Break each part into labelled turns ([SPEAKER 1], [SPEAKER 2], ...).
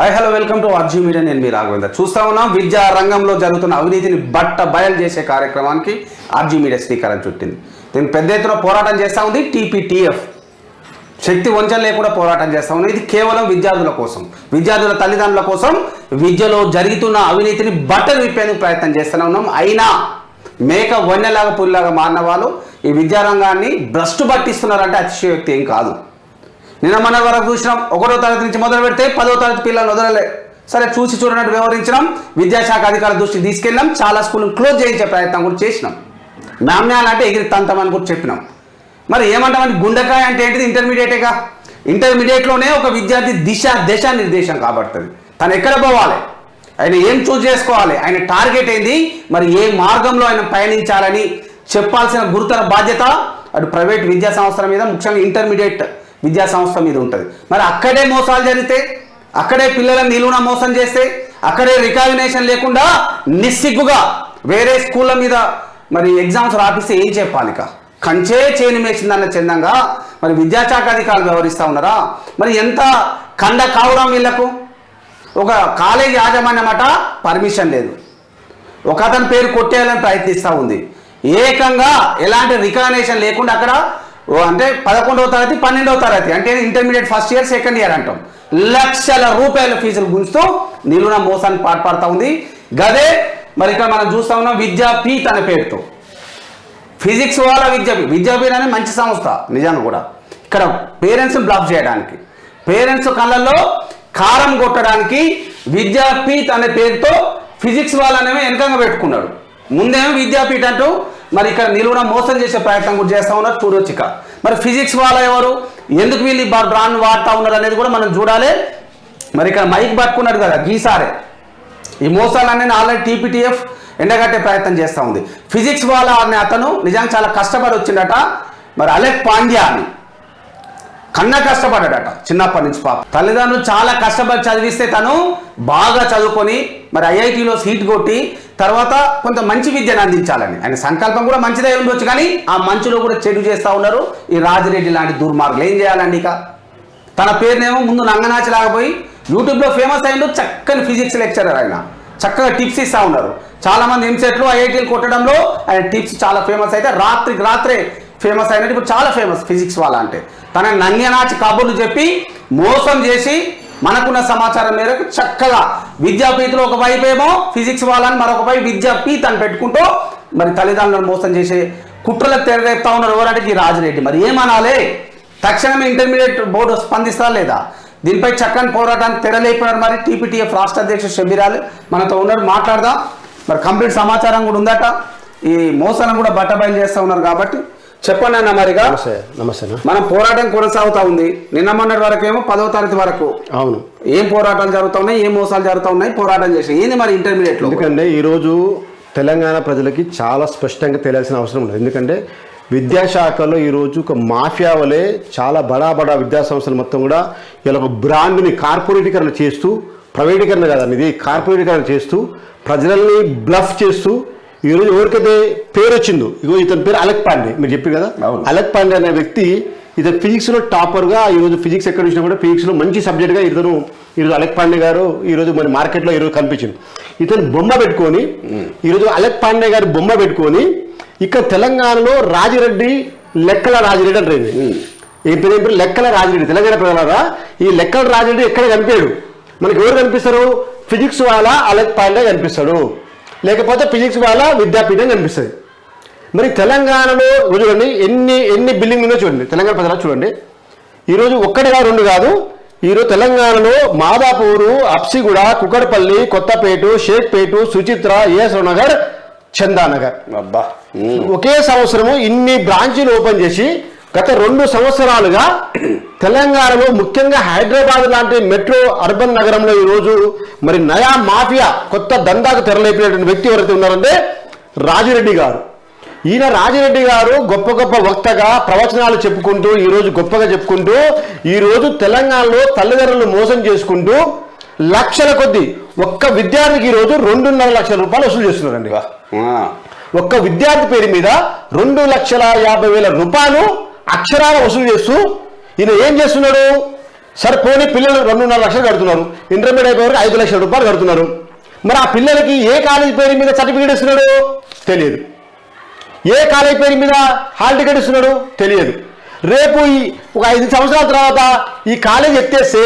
[SPEAKER 1] Hi hello welcome to RG media నేను మీ రాఘవేందర్. చూస్తా ఉన్నాం విద్యా రంగంలో జరుగుతున్న అవినీతిని బట్ట బయలు చేసే కార్యక్రమానికి ఆర్జీ మీడియా శ్రీకారం చుట్టింది. దీన్ని పెద్ద ఎత్తున పోరాటం చేస్తూ ఉంది టీపీటీఎఫ్ శక్తి వంచన లేకుండా పోరాటం చేస్తా ఉంది. ఇది కేవలం విద్యార్థుల కోసం విద్యార్థుల తల్లిదండ్రుల కోసం విద్యలో జరుగుతున్న అవినీతిని బట్టలు విప్పేందుకు ప్రయత్నం చేస్తూనే ఉన్నాం. అయినా మేక వన్నెలాగా పుల్లాగా మారిన వాళ్ళు ఈ విద్యారంగాన్ని భ్రష్టు పట్టిస్తున్నారంటే అతిశయోక్తి ఏం కాదు. నిన్న మన వరకు చూసినాం ఒకటో తరగతి నుంచి మొదలు పెడితే పదో తరగతి పిల్లలు వదలలే. సరే చూసి చూడనట్టు వివరించడం విద్యాశాఖ అధికారుల దృష్టికి తీసుకెళ్ళాం చాలా స్కూల్ని క్లోజ్ చేయించే ప్రయత్నం కూడా చేసినాం. నామ్యాలు అంటే ఎగిరి తంతమని కూడా చెప్పినాం. మరి ఏమంటామని గుండెకాయ అంటే ఏంటిది? ఇంటర్మీడియటేగా ఇంటర్మీడియట్లోనే ఒక విద్యార్థి దిశ దశ నిర్దేశం కాబడుతుంది. తను ఎక్కడ పోవాలి? ఆయన ఏం చూస్ చేసుకోవాలి? ఆయన టార్గెట్ ఏంది? మరి ఏ మార్గంలో ఆయన పయనించాలని చెప్పాల్సిన గురుతర బాధ్యత అటు ప్రైవేట్ విద్యా సంస్థల మీద ముఖ్యంగా ఇంటర్మీడియట్ విద్యా సంస్థ మీద ఉంటుంది. మరి అక్కడే మోసాలు జరిగితే అక్కడే పిల్లలను నిలువున మోసం చేస్తే అక్కడే రికాగ్నేషన్ లేకుండా నిస్సిగ్గుగా వేరే స్కూళ్ళ మీద మరి ఎగ్జామ్స్ రాపిస్తే ఏం చెప్పాలి కంచే చేని మేసిందన్న చందంగా మరి విద్యాశాఖ అధికారులు వ్యవహరిస్తూ ఉన్నారా? మరి ఎంత కండ కావడం వీళ్ళకు? ఒక కాలేజ్ యాజమాన్యం అట పర్మిషన్ లేదు. ఒక అతని పేరు కొట్టేయాలని ప్రయత్నిస్తూ ఉంది. ఏకంగా ఎలాంటి రికగ్నేషన్ లేకుండా అక్కడ అంటే పదకొండవ తరగతి పన్నెండవ తరగతి అంటే intermediate first year second year అంటాం. లక్షల రూపాయల ఫీజులు గుంజుతూ నిలువున మోసాన్ని పాటుపడతా ఉంది. గదే మరి ఇక్కడ మనం చూస్తా ఉన్నాం విద్యాపీఠ్ అనే పేరుతో. ఫిజిక్స్ వాళ్ళ విద్యాపీఠ్ విద్యాపీఠ్ అనేది మంచి సంస్థ నిజాన్ని కూడా. ఇక్కడ పేరెంట్స్ని బ్లాక్ చేయడానికి. పేరెంట్స్ కళ్ళల్లో కారం కొట్టడానికి విద్యాపీఠ్ అనే పేరుతో ఫిజిక్స్ వాళ్ళనేమో వెనకంగా పెట్టుకున్నాడు. ముందేమో విద్యాపీఠ్ అంటూ మరి ఇక్కడ నిలువున మోసం చేసే ప్రయత్నం కూడా చేస్తా ఉన్నారు. చూడొచ్చు ఇక మరి ఫిజిక్స్ వాళ్ళ ఎవరు? ఎందుకు వీళ్ళు బ్రాండ్ వాడుతూ ఉన్నారు అనేది కూడా మనం చూడాలి. మరి ఇక్కడ మైక్ పట్టుకున్నాడు కదా గీసారే ఈ మోసాలన్నీ ఆల్రెడీ టీపీటీఎఫ్ ఎండగట్టే ప్రయత్నం చేస్తూ ఉంది. ఫిజిక్స్ వాళ్ళ అనే అతను నిజంగా చాలా కష్టపడి వచ్చిండట. మరి అలెక్ పాండ్యా అని కన్నా కష్టపడ్డాడట చిన్నప్పటి నుంచి పాప. తల్లిదండ్రులు చాలా కష్టపడి చదివిస్తే తను బాగా చదువుకొని మరి ఐఐటిలో సీట్ కొట్టి తర్వాత కొంత మంచి విద్యను అందించాలని. ఆయన సంకల్పం కూడా మంచిదే ఉండొచ్చు కానీ ఆ మంచిలో కూడా చెడు చేస్తూ ఉన్నారు. ఈ రాజిరెడ్డి లాంటి దుర్మార్గులు ఏం చేయాలండి ఇక? తన పేరునేమో ముందు నంగనాచి లాగపోయి యూట్యూబ్లో ఫేమస్ అయిండు చక్కని ఫిజిక్స్ లెక్చరర్ ఆయన. చక్కగా టిప్స్ ఇస్తూ ఉన్నారు. చాలామంది ఎంసెట్లు ఐఐటీలు కొట్టడంలో ఆయన టిప్స్ చాలా ఫేమస్ అయితే రాత్రికి రాత్రే ఫేమస్ అయినట్టు ఇప్పుడు చాలా ఫేమస్ ఫిజిక్స్ వాళ్ళ అంటే. తన నన్యనాచి కబుర్లు చెప్పి మోసం చేసి మనకున్న సమాచారం మేరకు చక్కగా విద్యాపీఠలో ఒక వైపు ఏమో ఫిజిక్స్ వాళ్ళని మరొక వైపు విద్యాపీఠ్ అని పెట్టుకుంటూ మరి తల్లిదండ్రులను మోసం చేసే కుట్రలకు తెరరేపుతా ఉన్నారు ఎవరంటే ఈ మరి ఏమనాలి? తక్షణమే ఇంటర్మీడియట్ బోర్డు స్పందిస్తారా లేదా? దీనిపై చక్కని పోరాటానికి తెరలేపినారు మరి టీపీటీఎఫ్ రాష్ట్ర అధ్యక్షుడు షబీరాలు మనతో ఉన్నారు మాట్లాడదాం. మరి కంప్లీట్ సమాచారం కూడా ఉందట. ఈ మోసాలను కూడా బట్టబయలు చేస్తూ ఉన్నారు కాబట్టి చెప్పండి అన్న మరిగా.
[SPEAKER 2] నమస్తే నమస్తే.
[SPEAKER 1] మనం పోరాటం కొనసాగుతా ఉంది. నిన్న మొన్నటి వరకు ఏమో పదవ తరగతి వరకు
[SPEAKER 2] అవును.
[SPEAKER 1] ఏం పోరాటాలు జరుగుతా ఉన్నాయి ఏం మోసాలు జరుగుతా ఉన్నాయి పోరాటం చేసి. ఏంది మరి ఇంటర్మీడియట్
[SPEAKER 2] ఎందుకంటే ఈరోజు తెలంగాణ ప్రజలకి చాలా స్పష్టంగా తెలియాల్సిన అవసరం ఉంది ఎందుకంటే విద్యాశాఖలో ఈరోజు ఒక మాఫియా వలె చాలా బడా బడా విద్యా సంస్థలు మొత్తం కూడా ఇలా ఒక బ్రాండ్ని కార్పొరేటీకరణ చేస్తూ ప్రైవేటీకరణ కాదండి ఇది కార్పొరేటీకరణ చేస్తూ ప్రజలని బ్లఫ్ చేస్తూ ఈరోజు ఎవరికైతే పేరు వచ్చిందో ఇగో ఇతని పేరు అలక్ పాండే. మీరు చెప్పారు కదా. అలక్ పాండే అనే వ్యక్తి ఇతను ఫిజిక్స్లో టాపర్గా ఈరోజు ఫిజిక్స్ ఎక్కడ చూసినా కూడా ఫిజిక్స్లో మంచి సబ్జెక్ట్గా ఇతను ఈరోజు అలక్ పాండే గారు ఈరోజు మన మార్కెట్లో ఈరోజు కనిపించింది. ఇతను బొమ్మ పెట్టుకొని ఈరోజు అలక్ పాండే గారి బొమ్మ పెట్టుకొని ఇక్కడ తెలంగాణలో రాజిరెడ్డి లెక్కల రాజిరెడ్డి అంటారు ఏం పేరు ఏం పేరు? లెక్కల రాజిరెడ్డి. తెలంగాణ ప్రజలారా? ఈ లెక్కల రాజిరెడ్డి ఎక్కడ కనిపించాడు? మనకి ఎవరు కనిపిస్తారు? ఫిజిక్స్ వాళ్ళ అలక్ పాండే కనిపిస్తాడు. లేకపోతే ఫిజిక్స్ వాళ్ళ విద్యాపీఠం కనిపిస్తుంది. మరి తెలంగాణలో చూడండి ఎన్ని ఎన్ని బిల్డింగ్ ఉందో చూడండి. తెలంగాణ ప్రజలు చూడండి. ఈరోజు ఒక్కటిగా రెండు కాదు. ఈరోజు తెలంగాణలో మాదాపూరు అప్సిగూడ కుకడపల్లి కొత్తపేట షేక్పేట సుచిత్ర ఏఎస్ నగర్ చందానగర్.
[SPEAKER 1] అబ్బా.
[SPEAKER 2] ఒకే సంవత్సరము ఇన్ని బ్రాంచీలు ఓపెన్ చేసి గత రెండు సంవత్సరాలుగా తెలంగాణలో ముఖ్యంగా హైదరాబాద్ లాంటి మెట్రో అర్బన్ నగరంలో ఈరోజు మరి నయా మాఫియా కొత్త దందాకు తెరలేపినటువంటి వ్యక్తి ఎవరైతే ఉన్నారంటే రాజిరెడ్డి గారు. ఈయన రాజిరెడ్డి గారు గొప్ప గొప్ప వక్తగా ప్రవచనాలు చెప్పుకుంటూ ఈరోజు గొప్పగా చెప్పుకుంటూ ఈరోజు తెలంగాణలో తల్లిదండ్రులు మోసం చేసుకుంటూ లక్షల కొద్ది ఒక్క విద్యార్థికి ఈరోజు రెండున్నర లక్షల రూపాయలు వసూలు చేస్తున్నారండి. ఒక్క విద్యార్థి పేరు మీద రెండు లక్షల యాభై వేల రూపాయలు అక్షరాల వసూలు చేస్తూ ఈయన ఏం చేస్తున్నాడు? సరే పోనీ పిల్లలు రెండున్నర లక్షలు కడుతున్నారు. ఇంటర్మీడియట్ అయిపోయే వరకు ఐదు లక్షల రూపాయలు కడుతున్నారు. మరి ఆ పిల్లలకి ఏ కాలేజ్ పేరు మీద సర్టిఫికేట్ ఇస్తున్నాడు? తెలియదు. ఏ కాలేజ్ పేరు మీద హాల్ టికెట్ ఇస్తున్నాడు? తెలియదు. రేపు ఈ ఒక ఐదు సంవత్సరాల తర్వాత ఈ కాలేజ్ ఎత్తేస్తే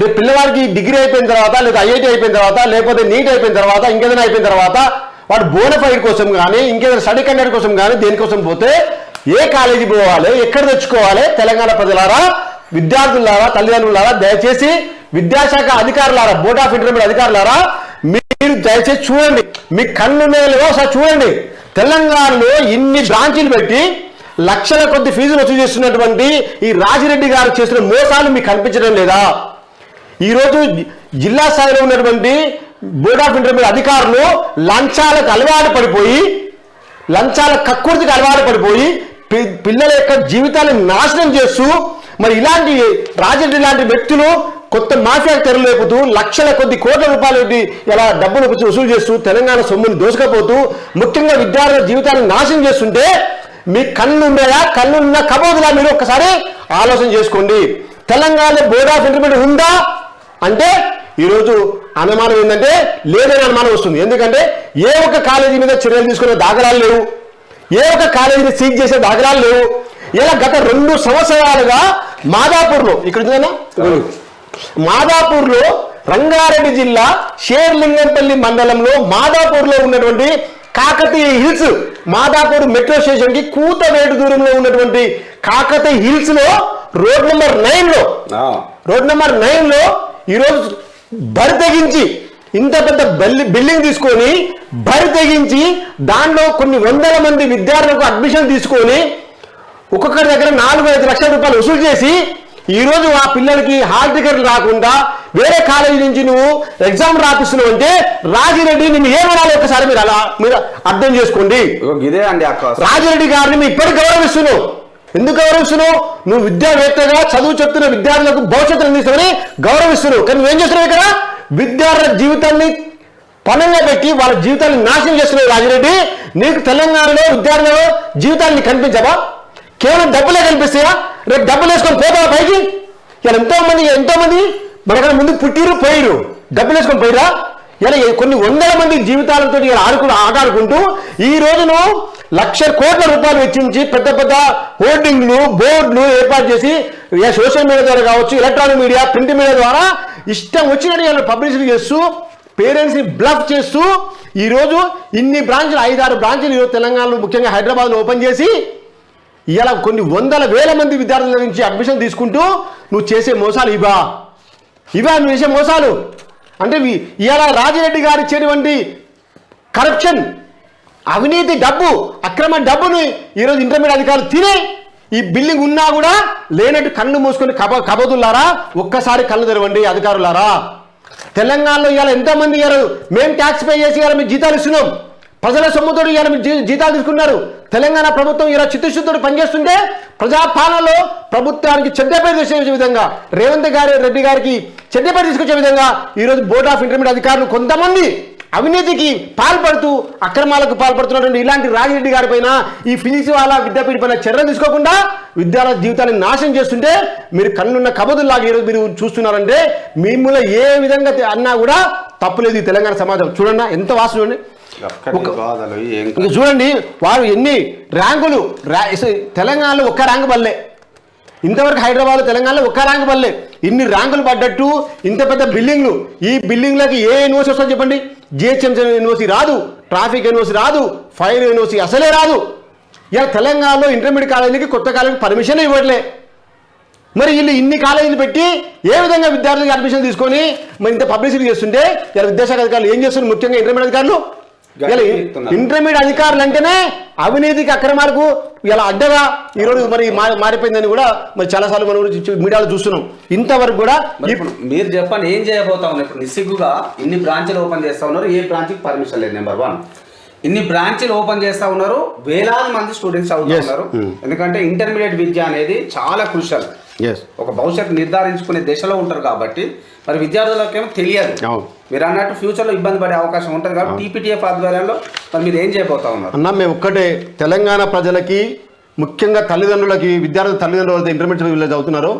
[SPEAKER 2] రేపు పిల్లవాడికి డిగ్రీ అయిపోయిన తర్వాత లేదా ఐఐటి అయిపోయిన తర్వాత లేకపోతే నీట్ అయిపోయిన తర్వాత ఇంకేదైనా అయిపోయిన తర్వాత వాడు బోనఫైడ్ కోసం కానీ ఇంకేదైనా స్టడీ కండక్ట్ కోసం కానీ దేనికోసం పోతే ఏ కాలేజీ పోవాలి? ఎక్కడ తెచ్చుకోవాలి? తెలంగాణ ప్రజలారా విద్యార్థులారా తల్లిదండ్రులారా దయచేసి విద్యాశాఖ అధికారులారా బోర్డ్ ఆఫ్ ఇంటర్మీడియట్ అధికారులారా మీరు దయచేసి చూడండి. మీ కన్ను మేలు ఒకసారి చూడండి. తెలంగాణలో ఇన్ని బ్రాంచీలు పెట్టి లక్షల కొద్ది ఫీజులు వసూలు చేస్తున్నటువంటి ఈ రాజిరెడ్డి గారు చేసిన మోసాలు మీకు కనిపించడం లేదా? ఈరోజు జిల్లా స్థాయిలో ఉన్నటువంటి బోర్డ్ ఆఫ్ ఇంటర్మీడియట్ అధికారులు లంచాలకు అలవాటు పడిపోయి లంచాల కక్కుర్తికి అలవాటు పడిపోయి పిల్లల యొక్క జీవితాలను నాశనం చేస్తూ మరి ఇలాంటి రాజరెడ్డి లాంటి వ్యక్తులు కొత్త మాఫియా తెరలేపుతూ లక్షల కొద్ది కోట్ల రూపాయలు ఇలా డబ్బులు వసూలు చేస్తూ తెలంగాణ సొమ్ముని దోసుకపోతూ ముఖ్యంగా విద్యార్థుల జీవితాలను నాశనం చేస్తుంటే మీ కళ్ళు ఉన్నాయా కళ్ళు ఉన్న కబోదులా మీరు ఒక్కసారి ఆలోచన చేసుకోండి. తెలంగాణలో బోర్డ్ ఆఫ్ ఇంటర్మీడియట్ ఉందా? అంటే ఈరోజు అనుమానం ఏంటంటే లేదని అనుమానం వస్తుంది. ఎందుకంటే ఏ ఒక్క కాలేజీ మీద చర్యలు తీసుకునే దాఖలాలు లేవు. ఏ ఒక్క కాలేజీని సీజ్ చేసే దాఖలాలు లేవు. ఇలా గత రెండు సంవత్సరాలుగా మాదాపూర్లో ఇక్కడ ఉందేనా మాదాపూర్లో రంగారెడ్డి జిల్లా షేర్లింగంపల్లి మండలంలో మాదాపూర్లో ఉన్నటువంటి కాకతీయ హిల్స్ మాదాపూర్ మెట్రో స్టేషన్కి కూతవేటు దూరంలో ఉన్నటువంటి కాకతీయ హిల్స్లో రోడ్ నెంబర్ నైన్లో రోడ్ నెంబర్ నైన్లో ఈరోజు బరి తెగించి ఇంత పెద్ద బిల్డింగ్ తీసుకొని బరి తెగించి దానిలో కొన్ని వందల మంది విద్యార్థులకు అడ్మిషన్ తీసుకొని ఒక్కొక్కరి దగ్గర నాలుగు ఐదు లక్షల రూపాయలు వసూలు చేసి ఈ రోజు ఆ పిల్లలకి హాల్ టికెట్లు రాకుండా వేరే కాలేజీ నుంచి నువ్వు ఎగ్జామ్ రాపిస్తున్నావు అంటే రాజిరెడ్డి నిన్ను ఏమనాలి ఒకసారి మీరు అలా మీరు అర్థం చేసుకోండి.
[SPEAKER 1] ఇదే అండి
[SPEAKER 2] రాజిరెడ్డి గారిని మేము ఇప్పటికి గౌరవిస్తున్నావు ఎందుకు గౌరవిస్తున్నావు నువ్వు విద్యావేత్తగా చదువు చెప్తున్న విద్యార్థులకు భవిష్యత్తును అందిస్తామని గౌరవిస్తున్నావు. కానీ నువ్వేం చేస్తున్నావు ఇక్కడ? విద్యార్థుల జీవితాన్ని పనంగా పెట్టి వాళ్ళ జీవితాన్ని నాశనం చేస్తున్నావు రాజిరెడ్డి. నీకు తెలంగాణలో విద్యార్థుల జీవితాన్ని కనిపించవా? కేవలం డబ్బులే కనిపిస్తాయా? రేపు డబ్బులు వేసుకొని పోతావా పైకి? ఇలా ఎంతోమంది ఎంతోమంది మనకన్నా ముందు పుట్టిరు పోయిరు డబ్బులు వేసుకొని పోయిరా ఇలా కొన్ని వందల మంది జీవితాలతో ఇలా ఆడుకు ఆట ఈ రోజును లక్ష కోట్ల రూపాయలు వెచ్చించి పెద్ద పెద్ద హోర్డింగ్లు బోర్డులు ఏర్పాటు చేసి సోషల్ మీడియా ద్వారా కావచ్చు ఎలక్ట్రానిక్ మీడియా ప్రింట్ మీడియా ద్వారా ఇష్టం వచ్చినట్టు ఇలా పబ్లిసిటీ చేస్తూ పేరెంట్స్ని బ్లఫ్ చేస్తూ ఈరోజు ఇన్ని బ్రాంచ్లు ఐదారు బ్రాంచ్లు ఈరోజు తెలంగాణలో ముఖ్యంగా హైదరాబాద్లో ఓపెన్ చేసి ఇలా కొన్ని వందల వేల మంది విద్యార్థుల నుంచి అడ్మిషన్ తీసుకుంటూ నువ్వు చేసే మోసాలు ఇవా? ఇవా నువ్వు చేసే మోసాలు? అంటే ఇలా రాజిరెడ్డి గారు ఇచ్చేటువంటి కరప్షన్ అవినీతి డబ్బు అక్రమ డబ్బుని ఈరోజు ఇంటర్మీడియట్ అధికారులు తినే ఈ బిల్డింగ్ ఉన్నా కూడా లేనట్టు కన్ను మూసుకొని కబ కబదులారా ఒక్కసారి కళ్ళు తెరవండి అధికారులారా. తెలంగాణలో ఇవాళ ఎంతమంది ఇవ్వరు మేము ట్యాక్స్ పే చేసి ఇవాళ మీరు జీతాలు ఇస్తున్నాం. ప్రజల సొమ్ముతో ఇవాళ మీరు జీ- జీతాలు తీసుకున్నారు. తెలంగాణ ప్రభుత్వం ఇలా చిత్తశుద్ధితో పనిచేస్తుంటే ప్రజాపాలనలో ప్రభుత్వానికి చెడ్డ పేరు తీసుకొచ్చే విధంగా రేవంత్ గారి రెడ్డి గారికి చెడ్డ పేరు తీసుకొచ్చే విధంగా ఈరోజు బోర్డ్ ఆఫ్ ఇంటర్మీడియట్ అధికారులు కొంతమంది అవినీతికి పాల్పడుతూ అక్రమాలకు పాల్పడుతున్నటువంటి ఇలాంటి రాజిరెడ్డి గారి పైన ఈ ఫిజిక్స్ వాళ్ళ విద్యాపీఠ పైన చర్యలు తీసుకోకుండా విద్యార్థి జీవితాన్ని నాశనం చేస్తుంటే మీరు కన్నున్న కబదుల్లాగా ఈరోజు మీరు చూస్తున్నారంటే మిమ్మల్ని ఏ విధంగా అన్నా కూడా తప్పులేదు ఈ తెలంగాణ సమాజం చూడండి ఎంత వాసన చూడండి. చూడండి వారు ఎన్ని ర్యాంకులు తెలంగాణలో ఒక్క ర్యాంకు బల్లే ఇంతవరకు హైదరాబాద్ తెలంగాణలో ఒక్క ర్యాంకు బల్లే ఇన్ని ర్యాంకులు పడ్డట్టు ఇంత పెద్ద బిల్డింగ్లు ఈ బిల్డింగ్లకి ఏ యూనివర్సిటీ వస్తుందో చెప్పండి. జిహెచ్ఎంసీ యూనివర్సిటీ రాదు ట్రాఫిక్ యూనివర్సిటీ రాదు ఫైర్ యూనివర్సిటీ అసలే రాదు. ఇలా తెలంగాణలో ఇంటర్మీడియట్ కాలేజీకి కొత్త కాలేజీకి పర్మిషన్ ఇవ్వట్లే. మరి వీళ్ళు ఇన్ని కాలేజీలు పెట్టి ఏ విధంగా విద్యార్థులకు అడ్మిషన్ తీసుకొని మరి ఇంత పబ్లిసిటీ చేస్తుంటే ఇలా విద్యాశాఖ అధికారులు ఏం చేస్తున్నారు? ముఖ్యంగా ఇంటర్మీడియట్ అధికారులు? ఇంటర్మీడియట్ అధికారులు అంటేనే అవినీతికి అక్రమాలకు ఇలా అడ్డగా ఈరోజు మరి మారి- మారిపోయిందని కూడా మరి చాలాసార్లు మనం మీడియాలో చూస్తున్నాం ఇంతవరకు కూడా
[SPEAKER 1] మరి
[SPEAKER 2] ఈ-
[SPEAKER 1] ఇప్పుడు మీరు చెప్పండి ఏం చేయబోతా ఉన్నారు ఇప్పుడు నిస్సిగ్గుగా ఇన్ని బ్రాంచ్లు ఓపెన్ చేస్తా ఉన్నారు ఏ బ్రాంచ్కి పర్మిషన్ లేదు నెంబర్ వన్ ఇన్ని బ్రాంచ్లు ఓపెన్ చేస్తా ఉన్నారు వేలాది మంది స్టూడెంట్స్ అవుతా
[SPEAKER 2] Yes.
[SPEAKER 1] ఉన్నారు
[SPEAKER 2] Hmm.
[SPEAKER 1] ఎందుకంటే ఇంటర్మీడియట్ విద్య అనేది చాలా క్రూషల్. ఒక భవిష్యత్తు నిర్ధారించుకునే దశలో ఉంటారు కాబట్టి మరి విద్యార్థులకేమో తెలియదు. మీరు అన్నట్టు ఫ్యూచర్లో ఇబ్బంది పడే అవకాశం ఉంటుంది కాబట్టి టీపీటీఎఫ్ ఆధ్వర్యంలో మరి మీరు ఏం చేయబోతా ఉన్నారు?
[SPEAKER 2] అన్న మేము ఒక్కటే తెలంగాణ ప్రజలకి ముఖ్యంగా తల్లిదండ్రులకి విద్యార్థుల తల్లిదండ్రులు ఇంటర్మీడియట్ వీళ్ళు చదువుతున్నారో.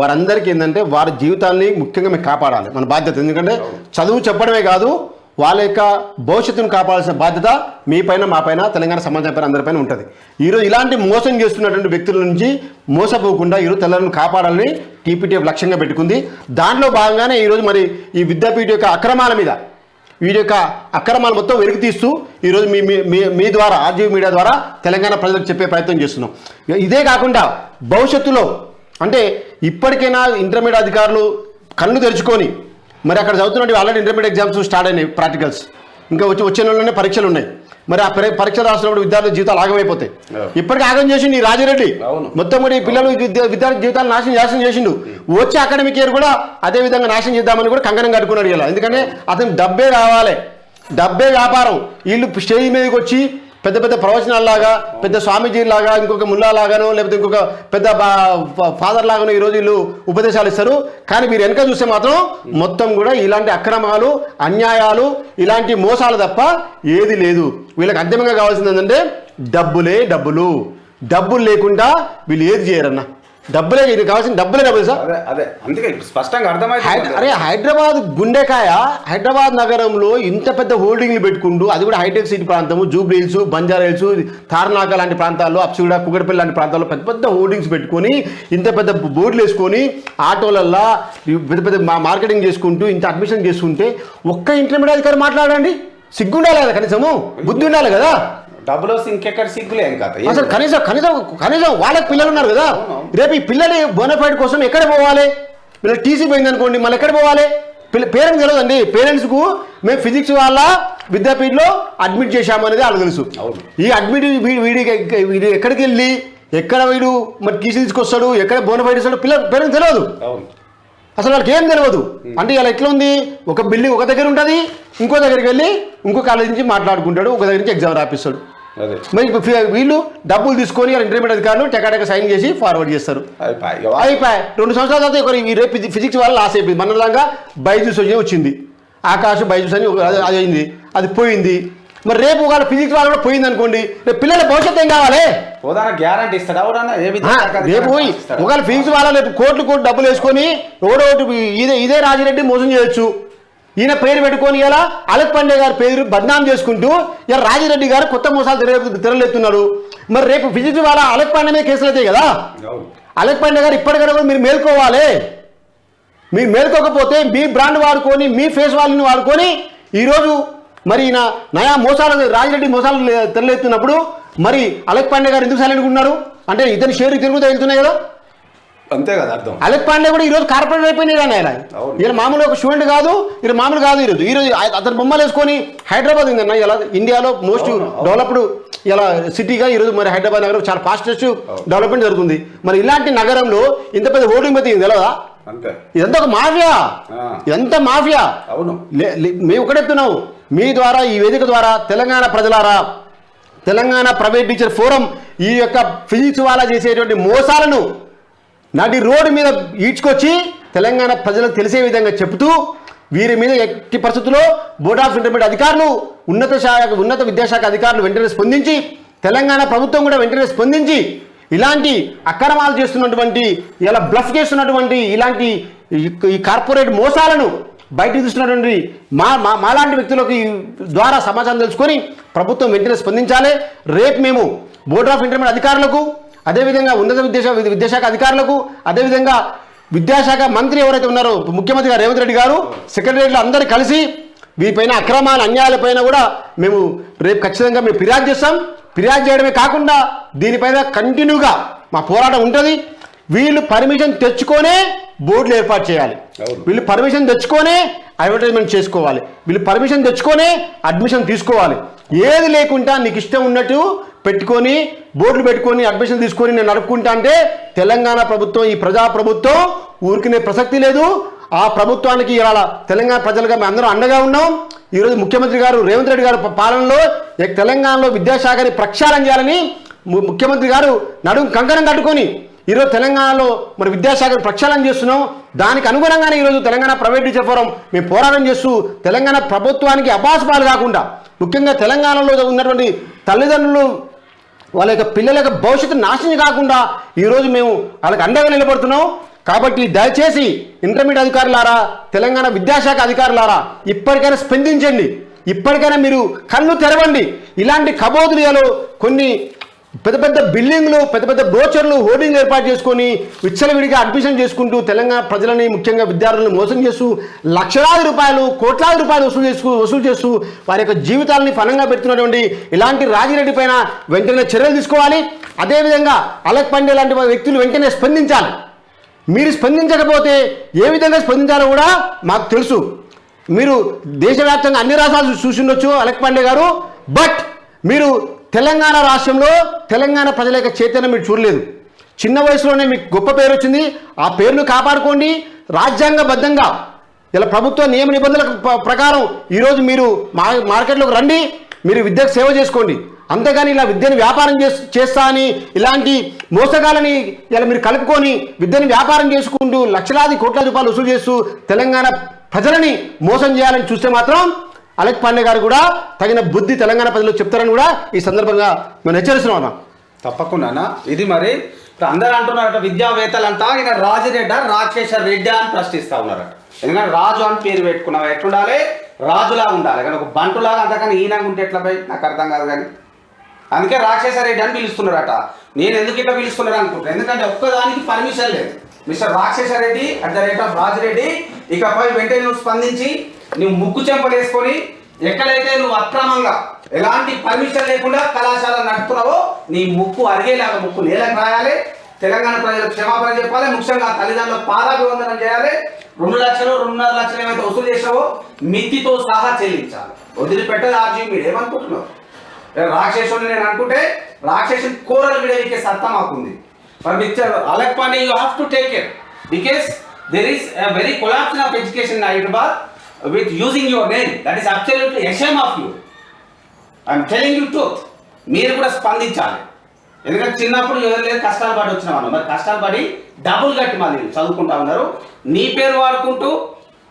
[SPEAKER 2] వారందరికీ ఏంటంటే వారి జీవితాన్ని ముఖ్యంగా మేము కాపాడాలి. మన బాధ్యత. ఎందుకంటే చదువు చెప్పడమే కాదు వాళ్ళ యొక్క భవిష్యత్తును కాపాడాల్సిన బాధ్యత మీ పైన మా పైన తెలంగాణ సమాజం పైన అందరిపైన ఉంటుంది. ఈరోజు ఇలాంటి మోసం చేస్తున్నటువంటి వ్యక్తుల నుంచి మోసపోకుండా ఈరోజు తెలంగాణను కాపాడాలని టీపీటీఎఫ్ లక్ష్యంగా పెట్టుకుంది. దాంట్లో భాగంగానే ఈరోజు మరి ఈ విద్యాపీఠ యొక్క అక్రమాల మీద వీటి యొక్క అక్రమాలు మొత్తం వెలికి తీస్తూ ఈరోజు మీ మీ- మీ మీ ద్వారా ఆర్జీవీ మీడియా ద్వారా తెలంగాణ ప్రజలకు చెప్పే ప్రయత్నం చేస్తున్నాం. ఇదే కాకుండా భవిష్యత్తులో అంటే ఇప్పటికైనా ఇంటర్మీడియట్ అధికారులు కళ్ళు తెరుచుకొని మరి అక్కడ చదువుతున్నట్టు ఆల్రెడీ ఇంటర్మీడియట్ ఎగ్జామ్స్ స్టార్ట్ అయినాయి ప్రాక్టికల్స్ ఇంకా వచ్చి వచ్చే నెలలోనే పరీక్షలు ఉన్నాయి. మరి ఆ పరీ- పరీక్ష రాసినప్పుడు విద్యార్థుల జీవితాలు ఆగమైపోతాయి. ఇప్పటికీ ఆగం చేసిండు ఈ రాజిరెడ్డి. మొత్తం కూడా ఈ పిల్లలు విద్య- విద్యార్థి జీవితాలు నాశనం నాశనం చేసిండు. వచ్చే అకాడమిక్ ఇయర్ కూడా అదే విధంగా నాశనం చేద్దామని కూడా కంకణం కట్టుకున్నాడు ఇలా. ఎందుకంటే అతను డబ్బే కావాలి డబ్బే వ్యాపారం. వీళ్ళు స్టేజ్ మీదకి వచ్చి పెద్ద పెద్ద ప్రవచనాల్లాగా పెద్ద స్వామీజీలాగా ఇంకొక ముల్లా లాగానో లేకపోతే ఇంకొక పెద్ద ఫాదర్ లాగానో ఈరోజు వీళ్ళు ఉపదేశాలు ఇస్తారు. కానీ మీరు వెనక చూస్తే మాత్రం మొత్తం కూడా ఇలాంటి అక్రమాలు అన్యాయాలు ఇలాంటి మోసాలు తప్ప ఏది లేదు. వీళ్ళకి అంతిమంగా కావాల్సింది ఏంటంటే డబ్బులే డబ్బులు. డబ్బులు లేకుండా వీళ్ళు ఏది చేయరన్నా. డబ్బులే ఇది కావాల్సిన డబ్బులే డబ్బులు సార్.
[SPEAKER 1] అదే అదే. అందుకే స్పష్టంగా అర్థమైంది
[SPEAKER 2] అరే హైదరాబాద్ గుండెకాయ హైదరాబాద్ నగరంలో ఇంత పెద్ద హోల్డింగ్లు పెట్టుకుంటూ అది కూడా హైటెక్ సిటీ ప్రాంతము Jubilee Hills Banjara Hills Tarnaka లాంటి ప్రాంతాల్లో అప్సిగూడ కుగడపల్లి లాంటి ప్రాంతాల్లో పెద్ద పెద్ద హోల్డింగ్స్ పెట్టుకొని ఇంత పెద్ద బోర్డులు వేసుకొని ఆటోలల్లా పెద్ద పెద్ద మార్కెటింగ్ చేసుకుంటూ ఇంత అడ్మిషన్ చేసుకుంటే ఒక్క ఇంటర్మీడియట్ అధికారి మాట్లాడండి. సిగ్గుండాలి కదా కనీసము? బుద్ధి ఉండాలి కదా?
[SPEAKER 1] డబ్బులు ఇంకెక్కడ సిగ్గులే ఏం కథ
[SPEAKER 2] అసలు కనీసం కనీసం కనీసం వాళ్ళకి పిల్లలు ఉన్నారు కదా రేపు ఈ పిల్లలు బోనఫైడ్ కోసం ఎక్కడ పోవాలి? వీళ్ళకి టీసీ పోయింది అనుకోండి మళ్ళీ ఎక్కడ పోవాలి? పిల్ల పేరెంట్స్ తెలియదండి పేరెంట్స్కు మేము ఫిజిక్స్ వాళ్ళ విద్యాపీఠలో అడ్మిట్ చేశాము అనేది వాళ్ళకి తెలుసు. ఈ అడ్మిట్ వీ- వీడికి వీడు ఎక్కడికి వెళ్ళి ఎక్కడ వీడు మరి టీసీ తీసుకొస్తాడు ఎక్కడ బోనఫైడ్ ఇస్తాడు పిల్లల పేరెంట్స్ తెలియదు అసలు వాళ్ళకి ఏం తెలియదు అంటే ఇలా ఎట్లా ఉంది? ఒక బిల్డింగ్ ఒక దగ్గర ఉంటుంది ఇంకో దగ్గరికి వెళ్ళి ఇంకో కాలేజ్ నుంచి మాట్లాడుకుంటాడు ఒక దగ్గర నుంచి ఎగ్జామ్ రాపిస్తాడు. మరి వీళ్ళు డబ్బులు తీసుకొని ఇంటర్మీడియట్ అధికారులు టెకాటెక సైన్ చేసి ఫార్వర్డ్ చేస్తారు.
[SPEAKER 1] అయిపోయి.
[SPEAKER 2] రెండు సంవత్సరాల తర్వాత రేపు ఫిజి- ఫిజిక్స్ వల్ల లాస్ అయిపోయింది. మనలాగా బైజూస్ వచ్చి వచ్చింది. ఆకాశ్ బైజూస్ అని అది- అయింది. అది పోయింది. మరి రేపు ఒకవేళ ఫిజిక్స్ వాళ్ళు కూడా పోయింది అనుకోండి రేపు పిల్లల భవిష్యత్తు ఏం కావాలి?
[SPEAKER 1] గ్యారంటీ ఇస్తాడు
[SPEAKER 2] రేపు పోయి ఒకవేళ ఫిజిక్స్ వాళ్ళ రేపు కోట్లు కోట్లు డబ్బులు వేసుకొని ఎవడో ఒకటి ఇదే ఇదే రాజిరెడ్డి మోసం చేయొచ్చు. ఈయన పేరు పెట్టుకొని ఇలా అలక్ పాండే గారి పేరు బద్నాం చేసుకుంటూ ఇలా రాజిరెడ్డి గారు కొత్త మోసాలు తెర తెరలేస్తున్నారు మరి రేపు ఫిజిక్స్ వాళ్ళ అలక్ పాండే మీద కేసులు అవుతాయి కదా? అలక్ పాండే గారు ఇప్పటికైనా కూడా మీరు మేల్కోవాలి. మీరు మేల్కోకపోతే మీ బ్రాండ్ వాడుకొని మీ ఫేస్ వాళ్ళని వాడుకొని ఈరోజు మరి ఈయన నయా మోసాలు రాజిరెడ్డి మోసాలు తెరలేస్తున్నప్పుడు మరి అలక్ పాండే గారు ఎందుకు సైలెంట్గా ఉన్నారు? అంటే ఇతని షేర్ తిరుగుతూ వెళ్తున్నాయి కదా?
[SPEAKER 1] అంతే కదా అర్థం.
[SPEAKER 2] అలక్ పాండే కూడా ఈరోజు కార్పొరేట్ అయిపోయినాయి కానీ ఆయన. ఈయన మామూలు ఒక స్టూడెంట్ కాదు ఈయన మామూలు కాదు ఈరోజు. ఈరోజు అతను బొమ్మలు వేసుకొని హైదరాబాద్ ఉందన్న ఇలా ఇండియాలో మోస్ట్. డెవలప్డ్ ఇలా సిటీగా ఈరోజు మరి హైదరాబాద్ నగరం చాలా ఫాస్టెస్ట్ డెవలప్మెంట్ జరుగుతుంది. మరి ఇలాంటి నగరంలో ఇంత పెద్ద ఓటింగ్ పెద్ద తెలియదా ఇదంతా ఒక మాఫియా. ఇదంతా మాఫియా.
[SPEAKER 1] అవును.
[SPEAKER 2] మేము ఒకటెత్తున్నాం మీ ద్వారా ఈ వేదిక ద్వారా తెలంగాణ ప్రజలారా తెలంగాణ ప్రైవేట్ టీచర్ ఫోరం ఈ యొక్క ఫిజిక్స్ వాళ్ళ చేసేటువంటి మోసాలను నడి రోడ్డు మీద ఈడ్చుకొచ్చి తెలంగాణ ప్రజలకు తెలిసే విధంగా చెబుతూ వీరి మీద ఎట్టి పరిస్థితుల్లో బోర్డ్ ఆఫ్ ఇంటర్మీడియట్ అధికారులు ఉన్నత శాఖ ఉన్నత విద్యాశాఖ అధికారులు వెంటనే స్పందించి తెలంగాణ ప్రభుత్వం కూడా వెంటనే స్పందించి ఇలాంటి అక్రమాలు చేస్తున్నటువంటి ఇలా బ్లఫ్ చేస్తున్నటువంటి ఇలాంటి ఈ- కార్పొరేట్ మోసాలను బయటకు తీస్తున్నటువంటి మా మా మాలాంటి వ్యక్తులకు ద్వారా సమాచారం తెలుసుకొని ప్రభుత్వం వెంటనే స్పందించాలి. రేపు మేము బోర్డ్ ఆఫ్ ఇంటర్మీడియట్ అధికారులకు అదేవిధంగా ఉన్నత విద్యాశా విద్యాశాఖ అధికారులకు అదేవిధంగా విద్యాశాఖ మంత్రి ఎవరైతే ఉన్నారో ముఖ్యమంత్రి గారు రేవంత్ రెడ్డి గారు సెక్రటరీలు అందరూ కలిసి వీపైన అక్రమాల అన్యాయాలపైన కూడా మేము రేపు ఖచ్చితంగా మేము ఫిర్యాదు చేస్తాం. ఫిర్యాదు చేయడమే కాకుండా దీనిపైన కంటిన్యూగా మా పోరాటం ఉంటుంది. వీళ్ళు పర్మిషన్ తెచ్చుకొనే బోర్డులు ఏర్పాటు చేయాలి. వీళ్ళు పర్మిషన్ తెచ్చుకొనే అడ్వర్టైజ్మెంట్ చేసుకోవాలి. వీళ్ళు పర్మిషన్ తెచ్చుకొనే అడ్మిషన్ తీసుకోవాలి. ఏది లేకుండా నీకు ఇష్టం ఉన్నట్టు పెట్టుకొని బోర్డులు పెట్టుకొని అడ్మిషన్ తీసుకొని నేను నడుపుకుంటా అంటే తెలంగాణ ప్రభుత్వం ఈ ప్రజా ప్రభుత్వం ఊరికినే ప్రసక్తి లేదు. ఆ ప్రభుత్వానికి ఇవాళ తెలంగాణ ప్రజలుగా మేము అందరం అండగా ఉన్నాం. ఈరోజు ముఖ్యమంత్రి గారు రేవంత్ రెడ్డి గారు పాలనలో తెలంగాణలో విద్యాశాఖని ప్రక్షాళన చేయాలని ము- ముఖ్యమంత్రి గారు నడుము కంకణం కట్టుకొని ఈరోజు తెలంగాణలో మరి విద్యాశాఖను ప్రక్షాళన చేస్తున్నాం. దానికి అనుగుణంగానే ఈరోజు తెలంగాణ ప్రైవేట్ టీచర్ ఫోరం మేము పోరాటం చేస్తూ తెలంగాణ ప్రభుత్వానికి అపాసపాలు కాకుండా ముఖ్యంగా తెలంగాణలో ఉన్నటువంటి తల్లిదండ్రులు వాళ్ళ యొక్క పిల్లల యొక్క భవిష్యత్తు నాశనం కాకుండా ఈరోజు మేము వాళ్ళకి అండగా నిలబడుతున్నాం. కాబట్టి దయచేసి ఇంటర్మీడియట్ అధికారులారా తెలంగాణ విద్యాశాఖ అధికారులారా ఇప్పటికైనా స్పందించండి. ఇప్పటికైనా మీరు కళ్ళు తెరవండి. ఇలాంటి కబోదులియాలు కొన్ని పెద్ద పెద్ద బిల్డింగ్లు పెద్ద పెద్ద బ్రోచర్లు హోర్డింగ్ ఏర్పాటు చేసుకొని విచ్చలవిడిగా అడ్మిషన్ చేసుకుంటూ తెలంగాణ ప్రజలని ముఖ్యంగా విద్యార్థులను మోసం చేస్తూ లక్షలాది రూపాయలు కోట్లాది రూపాయలు వసూలు చేసుకు వసూలు చేస్తూ వారి యొక్క జీవితాలని ఫలంగా పెడుతున్నటువంటి ఇలాంటి రాజిరెడ్డి పైన వెంటనే చర్యలు తీసుకోవాలి. అదేవిధంగా అలక్ పండే లాంటి వ్యక్తులు వెంటనే స్పందించాలి. మీరు స్పందించకపోతే ఏ విధంగా స్పందించాలో కూడా మాకు తెలుసు. మీరు దేశవ్యాప్తంగా అన్ని రాష్ట్రాలు చూసిండొచ్చు అలక్ పాండే గారు. బట్ మీరు తెలంగాణ రాష్ట్రంలో తెలంగాణ ప్రజల యొక్క చైతన్యం మీరు చూడలేదు. చిన్న వయసులోనే మీకు గొప్ప పేరు వచ్చింది. ఆ పేరును కాపాడుకోండి. రాజ్యాంగబద్ధంగా ఇలా ప్రభుత్వ నియమ నిబంధనల ప్రకారం ఈరోజు మీరు మా మార్కెట్లోకి రండి. మీరు విద్యకు సేవ చేసుకోండి. అంతేగాని ఇలా విద్యను వ్యాపారం చేస్తా అని ఇలాంటి మోసగాలని ఇలా మీరు కలుపుకొని విద్యను వ్యాపారం చేసుకుంటూ లక్షలాది కోట్ల రూపాయలు వసూలు చేస్తూ తెలంగాణ ప్రజలని మోసం చేయాలని చూస్తే మాత్రం అలెక్ పాండే గారు కూడా తగిన బుద్ధి తెలంగాణ ప్రజలు చెప్తారని కూడా ఈ సందర్భంగా మేము హెచ్చరిస్తున్నాం అన్న.
[SPEAKER 1] తప్పకుండా ఇది మరి ఇప్పుడు అందరూ అంటున్నారట విద్యావేత్తలంతా ఈయన రాజరెడ్డ రాక్షేశ్వర రెడ్డి అని ప్రశ్నిస్తా ఉన్నారట. ఎందుకంటే రాజు అని పేరు పెట్టుకున్నావు? ఎట్లుండాలి? రాజులా ఉండాలి. కానీ ఒక బంటులాగా అంతకని ఈయనగా ఉంటే ఎట్లా పోయి నాకు అర్థం కాదు కానీ. అందుకే రాక్షేశ్వర రెడ్డి అని పిలుస్తున్నారట. నేను ఎందుకు ఇట్లా పిలుస్తున్నారు అనుకుంటున్నాను ఎందుకంటే ఒక్కదానికి పర్మిషన్ లేదు. Mister Rajasekhara Reddy at the rate of Rajireddy ఇకపై వెంటనే స్పందించి నువ్వు ముక్కు చెంపలేసుకొని ఎక్కడైతే నువ్వు అక్రమంగా ఎలాంటి పర్మిషన్ లేకుండా కళాశాల నడుపుతున్నావో నీ ముక్కు అరిగేలాగా ముక్కు నేలకు రాయాలి. తెలంగాణ ప్రజలకు క్షమాపణ చెప్పాలి. ముఖ్యంగా తల్లిదండ్రులకు పాదాభివందనం చేయాలి. రెండు లక్షలు రెండున్నర లక్షలు ఏమైతే వసూలు చేసావో మితితో సహా చెల్లించాలి. వదిలిపెట్టదు ఆర్జీ మీరు ఏమనుకుంటున్నావు? రాక్షసుని నేను అనుకుంటే రాక్షసుని కూరలు విడవికే సత్తా మాకుంది. For mixture Alak Pandey you have to take care because there is very corruption of education in Hyderabad with using your name that is absolutely a shame of you I'm telling you truth మీరు కూడా స్పందించాలి. ఎందుకంటే చిన్నప్పుడు ఎవరు లేదు కష్టాలు పడి వచ్చిన వాళ్ళు మరి కష్టాలు పడి డబ్బులు కట్టి మళ్ళీ చదువుకుంటా ఉన్నారు. నీ పేరు వాడుకుంటూ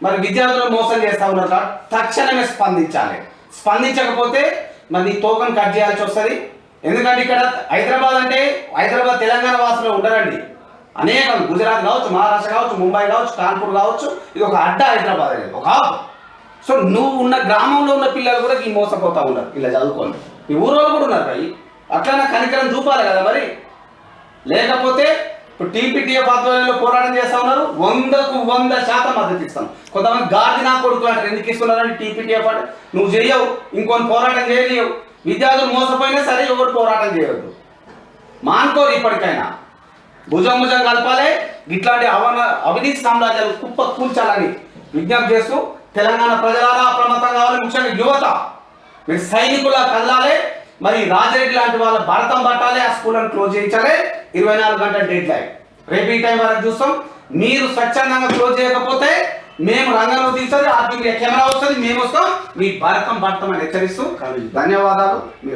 [SPEAKER 1] మరి విద్యార్థులను మోసం చేస్తూ ఉన్నారు తక్షణమే స్పందించాలి. స్పందించకపోతే మరి నీ తోకను కట్ చేయాల్సి వస్తుంది. ఎందుకంటే ఇక్కడ హైదరాబాద్ అంటే హైదరాబాద్ తెలంగాణ వాసులు ఉండరండి. అనేక. గుజరాత్ కావచ్చు మహారాష్ట్ర కావచ్చు ముంబై కావచ్చు కాన్పూర్ కావచ్చు ఇది ఒక అడ్డ హైదరాబాద్ అనేది. ఒక సో నువ్వు ఉన్న గ్రామంలో ఉన్న పిల్లలు కూడా ఈ మోసపోతా ఉన్నారు ఇలా చదువుకోండి ఈ ఊరోళ్ళు కూడా ఉన్నారు భయ్ అట్లా కనికరం చూపాలి కదా మరి. లేకపోతే ఇప్పుడు టీపీటీఎఫ్ ఆధ్వర్యంలో పోరాటం చేస్తా ఉన్నారు వందకు వంద శాతం మద్దతు ఇస్తాం. కొంతమంది గార్డి నా కొడుకు అంటారు ఎందుకు ఇస్తున్నారని టీపీటీఎఫ్ అంటే నువ్వు చేయవు ఇంకొని పోరాటం చేయలేవు విద్యార్థులు మోసపోయినా సరే ఎవరు పోరాటం చేయవద్దు మానుకోరు ఇప్పటికైనా. భుజం భుజం కలపాలి. ఇట్లాంటి అవన అవినీతి సామ్రాజ్యాలు కుప్ప కూల్చాలని విజ్ఞప్తి చేస్తూ తెలంగాణ ప్రజలారా అప్రమత్తం కావాలి. ముఖ్యంగా యువత. మీరు సైనికులా కదలాలి. మరి రాజరెడ్డి లాంటి వాళ్ళ భరతం పట్టాలి. ఆ స్కూళ్ళను క్లోజ్ చేయించాలి. ఇరవై నాలుగు గంటల డేట్ లైన్. రేపు ఈ టైం వరకు చూస్తాం. మీరు స్వచ్ఛందంగా క్లోజ్ చేయకపోతే మేము రంగంలో తీస్తుంది. ఆర్టీవీ కెమెరా వస్తుంది. మేము వస్తాం. మీ భరతం భరతం అని హెచ్చరిస్తూ ధన్యవాదాలు.